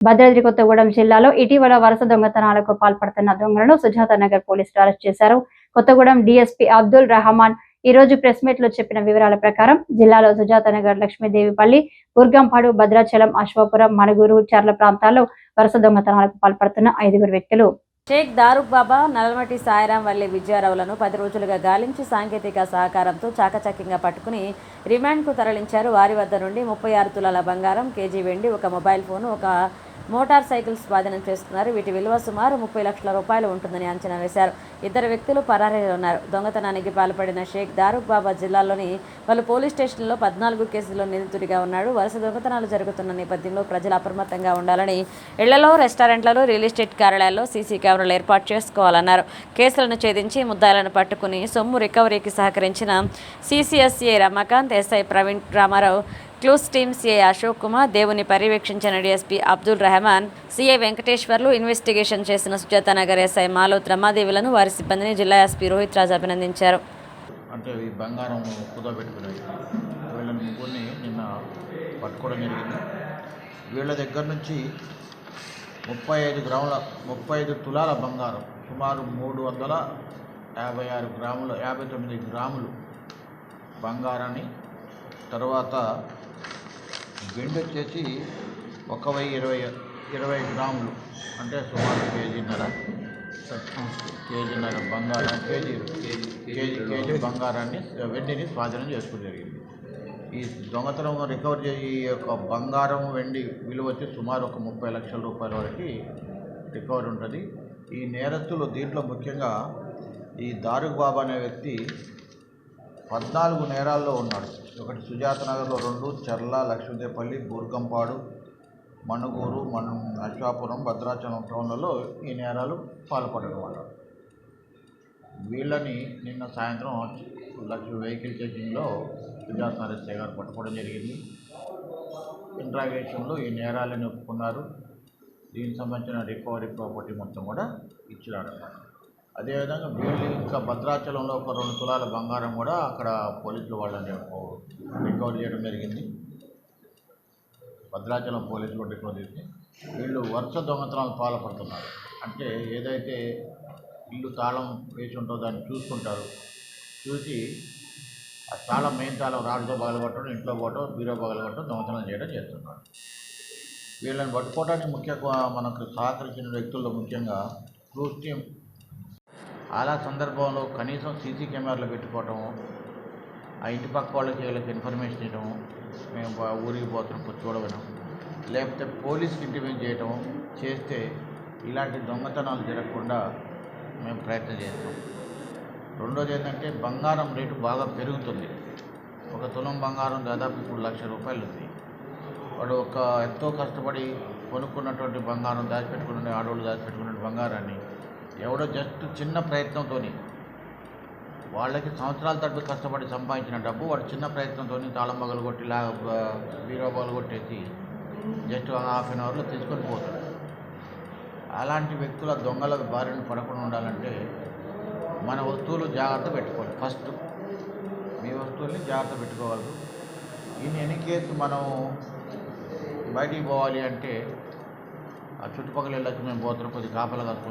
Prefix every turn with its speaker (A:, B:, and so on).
A: భద్రాద్రి కొత్తగూడెం జిల్లాలో ఇటీవల వరుస దొంగతనాలకు పాల్పడుతున్న దొంగలను సుజాత నగర్ పోలీసులు అరెస్ట్ చేశారు. కొత్తగూడెం డీఎస్పీ అబ్దుల్ రహమాన్ ఈ రోజు ప్రెస్ మీట్లో చెప్పిన వివరాల ప్రకారం జిల్లాలో సుజాత నగర్ లక్ష్మీదేవిపల్లి బుర్గంపాడు భద్రాచలం అశ్వాపురం మణుగూరు చర్ల ప్రాంతాల్లో వరుస దొంగతనాలకు పాల్పడుతున్న ఐదుగురు వ్యక్తులు.
B: షేక్ దారుక్ బాబా నల్లమటి సాయిరాం వల్లి విజయారావులను పది రోజులుగా గాలించి సాంకేతిక సహకారంతో చాకచక్యంగా పట్టుకుని రిమాండ్కు తరలించారు. వారి వద్ద నుండి ముప్పై ఆరు తులాల బంగారం కేజీ వెండి ఒక మొబైల్ ఫోన్ ఒక మోటార్ సైకిల్ స్వాధీనం చేసుకున్నారు వీటి విలువ సుమారు ముప్పై లక్షల రూపాయలు ఉంటుందని అంచనా వేశారు. ఇద్దరు వ్యక్తులు పరారీలో ఉన్నారు. దొంగతనానికి పాల్పడిన షేక్ దారుక్ బాబా జిల్లాలోని పలు పోలీస్ స్టేషన్లో పద్నాలుగు కేసుల్లో నిందితుడిగా ఉన్నాడు. వరుస దొంగతనాలు జరుగుతున్న నేపథ్యంలో ప్రజలు అప్రమత్తంగా ఉండాలని ఇళ్ళలో రెస్టారెంట్లలో రియల్ ఎస్టేట్ కార్యాలయాల్లో సీసీ కెమెరాలు ఏర్పాటు చేసుకోవాలన్నారు. కేసులను ఛేదించి ముద్దాలను పట్టుకుని సొమ్ము రికవరీకి సహకరించిన CCSA Ramakanth SI Praveen Ramarao clues team A Ashok Kumar దేవుని పర్యవేక్షించిన DSP Abdul Rehman. CI Venkateswarlu investigation చేసిన సుజాత నగర్ ఎస్ఐ మాలోత్ రమాదేవులను వారి సిబ్బందిని జిల్లా ఎస్పీ రోహిత్ రాజ్ అభినందించారు.
C: అంటే ఈ బంగారం కుదబెట్టుకునేది ముగ్గురిని నిన్న పట్టుకోవడం జరిగింది. వీళ్ళ దగ్గర నుంచి ముప్పై ఐదు గ్రాముల ముప్పై ఐదు తులాల బంగారం సుమారు మూడు వందల యాభై ఆరు గ్రాములు యాభై తొమ్మిది గ్రాములు బంగారాన్ని తర్వాత వెండి వచ్చేసి ఒక వెయ్యి ఇరవై ఇరవై గ్రాములు అంటే సుమారు కేజీన్నర. కేజీన్నర బంగారం కేజీ కేజీ కేజీ బంగారాన్ని వెండిని స్వాధీనం చేసుకోవడం జరిగింది. ఈ దొంగతనం రికవర్ చేసి ఈ యొక్క బంగారం వెండి విలువ వచ్చి సుమారు ఒక ముప్పై లక్షల రూపాయల వరకు రికవర్ ఉంటుంది. ఈ నేరస్తులు దీంట్లో ముఖ్యంగా ఈ దారుగ్ బాబా అనే వ్యక్తి పద్నాలుగు నేరాల్లో ఉన్నాడు. ఒకటి సుజాత నగర్లో రెండు చర్ల లక్ష్మీదేపల్లి బూర్గంపాడు మణుగూరు మన అశ్వాపురం భద్రాచలం టౌన్లలో ఈ నేరాలు పాల్పడడం వల్ల వీళ్ళని నిన్న సాయంత్రం లక్ష్మీ వెహికల్ చెకింగ్లో సుజాత నరసయ్య గారు పట్టుకోవడం జరిగింది. ఇంట్రాగేషన్లో ఈ నేరాలని ఒప్పుకున్నారు. దీనికి సంబంధించిన రికవరీ ప్రాపర్టీ మొత్తం కూడా ఇచ్చినారు అదేవిధంగా వీళ్ళు ఇంకా భద్రాచలంలో ఒక రెండు తులాల బంగారం కూడా అక్కడ పోలీసులు వాళ్ళని రికవర్ చేయడం జరిగింది. భద్రాచలం పోలీసులు రికవర్ చేసి వీళ్ళు వరుస దొంగతనాలు పాల్పడుతున్నారు. అంటే ఏదైతే ఇల్లు తాళం వేసి ఉంటుందో దాన్ని చూసుకుంటారు. చూసి ఆ తాళం మెయిన్ తాళం రాడుతో పగలగొట్టడం ఇంట్లో పోవటం బీరో పగలగొట్టడం దొంగతనం చేయడం చేస్తున్నారు. వీళ్ళని పట్టుకోవడానికి ముఖ్య మనకు సహకరించిన వ్యక్తుల్లో ముఖ్యంగా క్రూస్ టీం అలా సందర్భంలో కనీసం సీసీ కెమెరాలు పెట్టుకోవటం ఆ ఇంటి పక్క వాళ్ళకి వీళ్ళకి ఇన్ఫర్మేషన్ ఇవ్వడం మేము ఊరికి పోతున్నాం చూడవడం లేకపోతే పోలీస్కి ఇంటిమేట్ చేయటం చేస్తే ఇలాంటి దొంగతనాలు జరగకుండా మేము ప్రయత్నం చేస్తాం. రెండోది ఏంటంటే బంగారం రేటు బాగా పెరుగుతుంది. ఒక తులం బంగారం దాదాపు ఇప్పుడు లక్ష రూపాయలు ఉంది. వాడు ఒక ఎంతో కష్టపడి కొనుక్కున్నటువంటి బంగారం దాచిపెట్టుకున్న ఆడవాళ్ళు దాచిపెట్టుకున్న బంగారాన్ని ఎవడో జస్ట్ చిన్న ప్రయత్నంతో వాళ్ళకి సంవత్సరాల తరపు కష్టపడి సంపాదించిన డబ్బు వాడు చిన్న ప్రయత్నంతో తాళం పగలు కొట్టి లా బీరో పగలు కొట్టేసి జస్ట్ హాఫ్ అన్ అవర్లో తీసుకొని పోతాడు. అలాంటి వ్యక్తుల దొంగల బారిన పడకుండా ఉండాలంటే మన వస్తువులు జాగ్రత్త పెట్టుకోవాలి ఫస్ట్. మీ వస్తువుల్ని జాగ్రత్త పెట్టుకోవాలి ఇన్ ఎనీ కేసు మనం బయటికి పోవాలి అంటే ఆ చుట్టుపక్కల వెళ్ళొచ్చు మేము పోతున్నాం కొద్దిగా కాపలా కాసుకొని